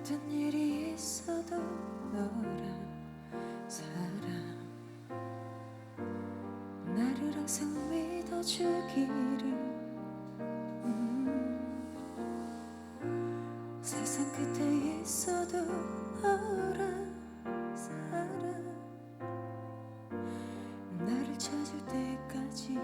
어떤 일이 있어도 너란 사람 나를 항상 믿어주기를. 음. 세상 끝에 있어도 너란 사람 나를 찾을 때까지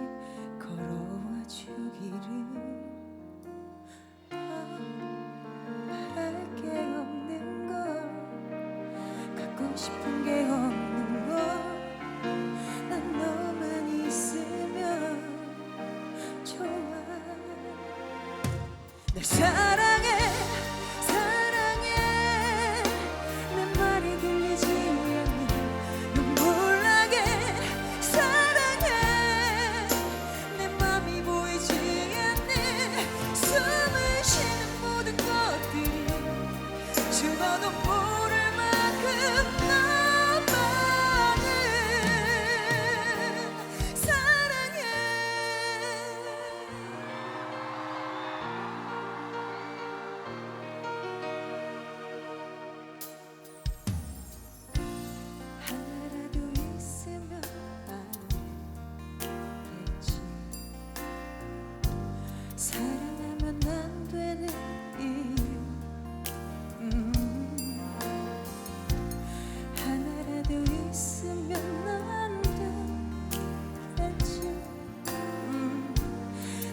싶은 게 없는 걸난 너만 있으면 좋아. 날 사랑해 사랑해. 내 말이 들리지 않는 눈물 나게. 사랑해. 내 맘이 보이지 않는 숨을 쉬는 모든 것들이 죽어도 모를 만큼 사랑하면 안 되는 이유 음. 하나라도 있으면 안 되겠지 음.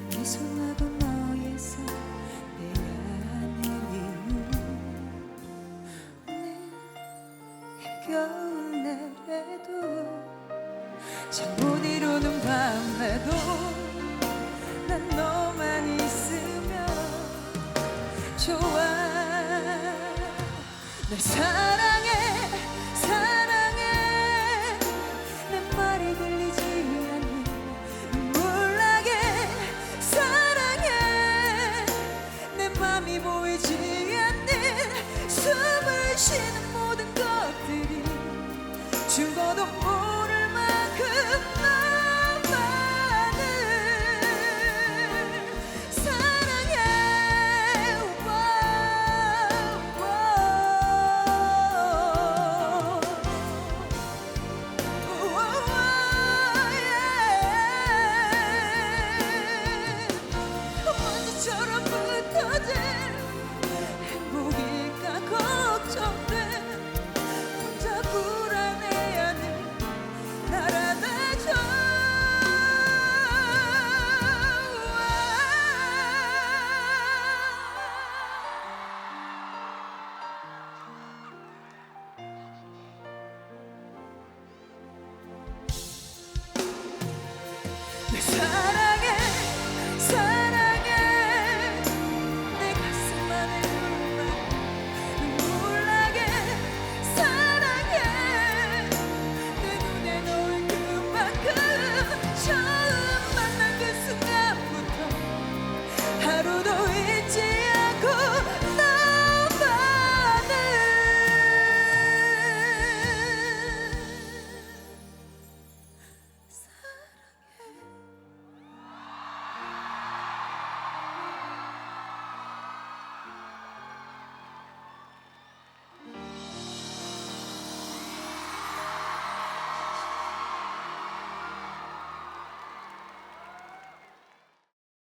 내 손하고 너의 손 내가 아는 이유 내 힘겨운 날에도 잠 못 이루는 밤에도 좋아. 널 사랑해 사랑해. 내 말이 들리지 않니? 몰라게 사랑해. 내 맘이 보이지 않니? 숨을 쉬는 모든 것들이 죽어도 모를 만큼 날 Jason.